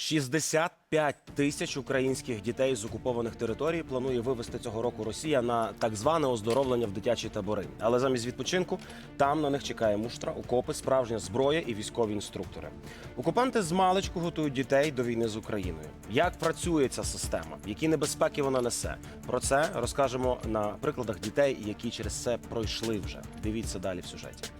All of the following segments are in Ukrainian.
65 тисяч українських дітей з окупованих територій планує вивезти цього року Росія на так зване оздоровлення в дитячі табори. Але замість відпочинку там на них чекає муштра, окопи, справжня зброя і військові інструктори. Окупанти з маличку готують дітей до війни з Україною. Як працює ця система? Які небезпеки вона несе? Про це розкажемо на прикладах дітей, які через це пройшли вже. Дивіться далі в сюжеті.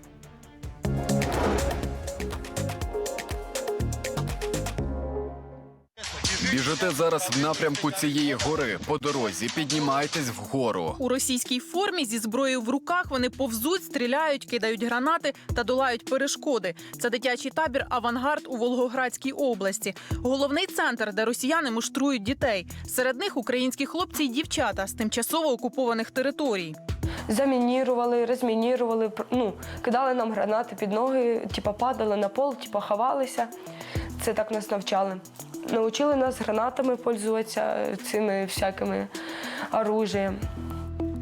Біжите зараз в напрямку цієї гори. По дорозі піднімайтесь вгору. У російській формі зі зброєю в руках вони повзуть, стріляють, кидають гранати та долають перешкоди. Це дитячий табір Авангард у Волгоградській області. Головний центр, де росіяни муштрують дітей. Серед них українські хлопці й дівчата з тимчасово окупованих територій. замінірували, розмінірували, ну, кидали нам гранати під ноги, типа падали на пол, типа ховалися. Це так нас навчали. Научили нас гранатами пользуватися цими всякими оружієм.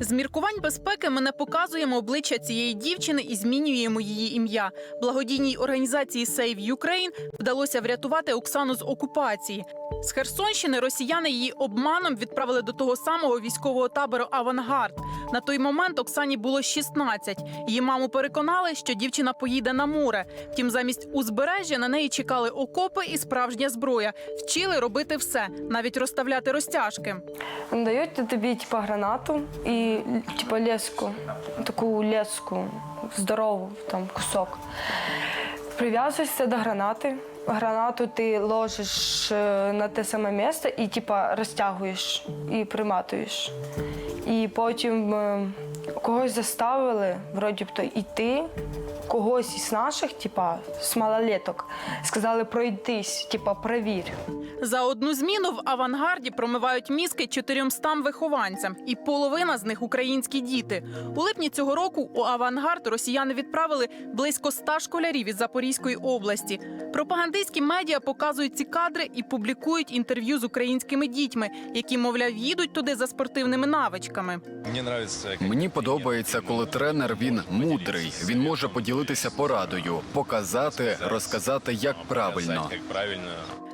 З міркувань безпеки ми не показуємо обличчя цієї дівчини і змінюємо її ім'я. Благодійній організації Save Ukraine вдалося врятувати Оксану з окупації. З Херсонщини росіяни її обманом відправили до того самого військового табору Авангард. На той момент Оксані було 16. Її маму переконали, що дівчина поїде на море. Втім, замість узбережжя на неї чекали окопи і справжня зброя. Вчили робити все, навіть розставляти розтяжки. Дають тобі типа гранату і типа леску, таку леску, здорову там кусок. Прив'язуєшся до гранати. Гранату ти ложиш е, на те саме місце і типа розтягуєш і приматуєш. І потім е, когось заставили, вроді б то, іти, когось із наших, типа з малолеток, сказали пройтись, типа провір. За одну зміну в авангарді промивають мізки 400 вихованцям, і половина з них українські діти. У липні цього року у авангард росіяни відправили близько 100 школярів із Запорізької області. Пропагандистські медіа показують ці кадри і публікують інтерв'ю з українськими дітьми, які, мовляв, їдуть туди за спортивними навичками. Мені подобається, коли тренер він мудрий. Він може поділитися порадою, показати, розказати, як правильно. правильно.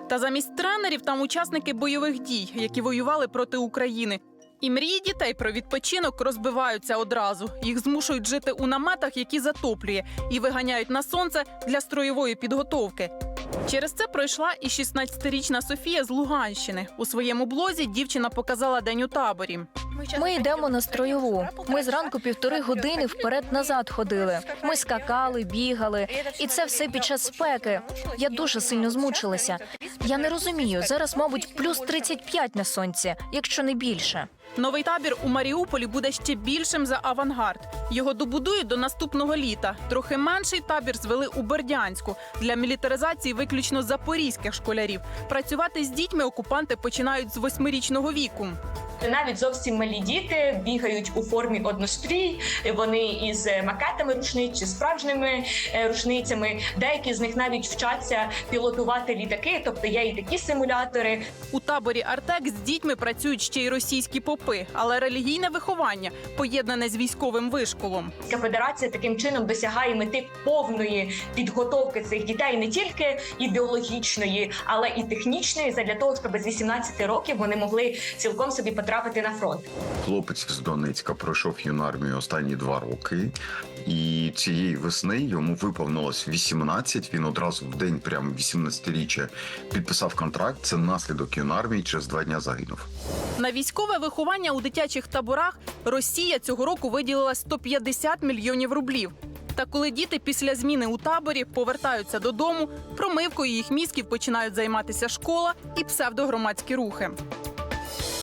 Та замість тренерів там учасники бойових дій, які воювали проти України. І мрії дітей про відпочинок розбиваються одразу. Їх змушують жити у наметах, які затоплює, і виганяють на сонце для строєвої підготовки. Через це пройшла і 16-річна Софія з Луганщини. У своєму блозі дівчина показала день у таборі. Ми йдемо на строєву. Ми зранку півтори години вперед-назад ходили. Ми скакали, бігали, і це все під час спеки. Я дуже сильно змучилася. Я не розумію. Зараз, мабуть, плюс 35 на сонці, якщо не більше. Новий табір у Маріуполі буде ще більшим за авангард. Його добудують до наступного літа. Трохи менший табір звели у Бердянську для мілітаризації виключно запорізьких школярів. Працювати з дітьми окупанти починають з восьмирічного віку. Навіть зовсім малі діти бігають у формі однострій. Вони із макетами рушниць чи справжніми е, рушницями. Деякі з них навіть вчаться пілотувати літаки, тобто є і такі симулятори. У таборі Артек з дітьми працюють ще й російські попи, але релігійне виховання поєднане з військовим вишколом. Федерація таким чином досягає мети повної підготовки цих дітей не тільки ідеологічної, але і технічної, задля того, щоб з 18 років вони могли цілком собі потрапити на фронт. Хлопець з Донецька пройшов юну армію останні два роки, і цієї весни йому виповнилось 18. Він одразу в день, прямо 18-річчя, підписав контракт. Це наслідок юнармії. Через два дня загинув. На військове виховання у дитячих таборах Росія цього року виділила 150 мільйонів рублів. Та коли діти після зміни у таборі повертаються додому, промивкою їх мізків починають займатися школа і псевдогромадські рухи.